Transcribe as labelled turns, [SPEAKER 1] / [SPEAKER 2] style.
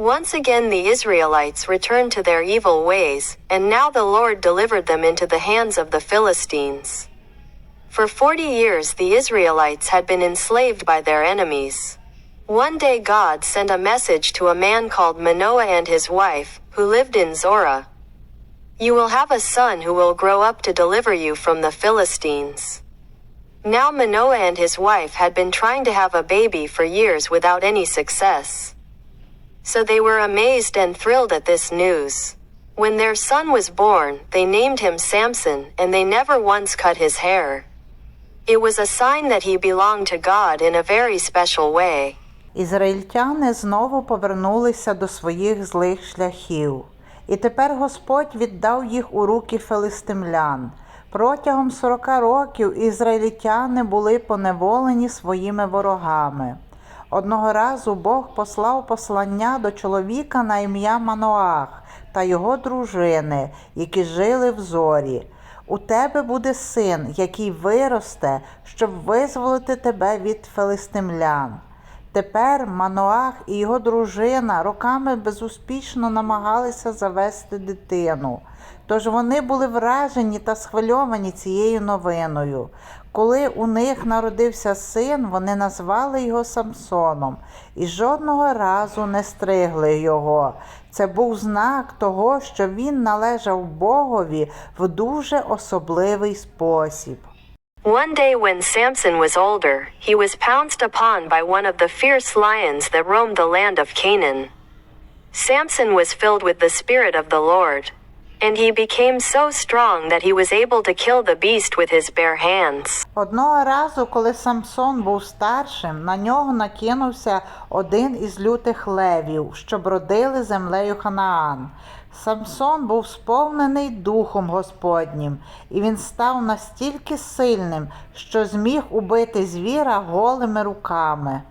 [SPEAKER 1] Once again the Israelites returned to their evil ways, and now the Lord delivered them into the hands of the Philistines. For forty years the Israelites had been enslaved by their enemies. One day God sent a message to a man called Manoah and his wife, who lived in Zorah. You will have a son who will grow up to deliver you from the Philistines. Now Manoah and his wife had been trying to have a baby for years without any success. So they were amazed and thrilled at this news. When their son was born, they named him Samson, and they never once cut his hair. It was a sign that he belonged to God in a very special way.
[SPEAKER 2] Ізраїльтяни знову повернулися до своїх злих шляхів. І тепер Господь віддав їх у руки филистимлян. Протягом 40 років ізраїльтяни були поневолені своїми ворогами. Одного разу Бог послав послання до чоловіка на ім'я Маноах та його дружини, які жили в зорі. У тебе буде син, який виросте, щоб визволити тебе від филистимлян. Тепер Маноах і його дружина роками безуспішно намагалися завести дитину. Тож вони були вражені та схвильовані цією новиною. Коли у них народився син, вони назвали його Самсоном і жодного разу не стригли його. Це був знак того, що він належав Богові в дуже особливий спосіб.
[SPEAKER 1] One day when Samson was older, he was pounced upon by one of the fierce lions that roamed the land of Canaan. Samson was filled with the Spirit of the Lord. And he became so strong that he was able to kill the beast with his bare hands.
[SPEAKER 2] Одного разу, коли Самсон був старшим, на нього накинувся один із лютих левів, що бродили землею Ханаан. Самсон був сповнений духом Господнім, і він став настільки сильним, що зміг убити звіра голими руками.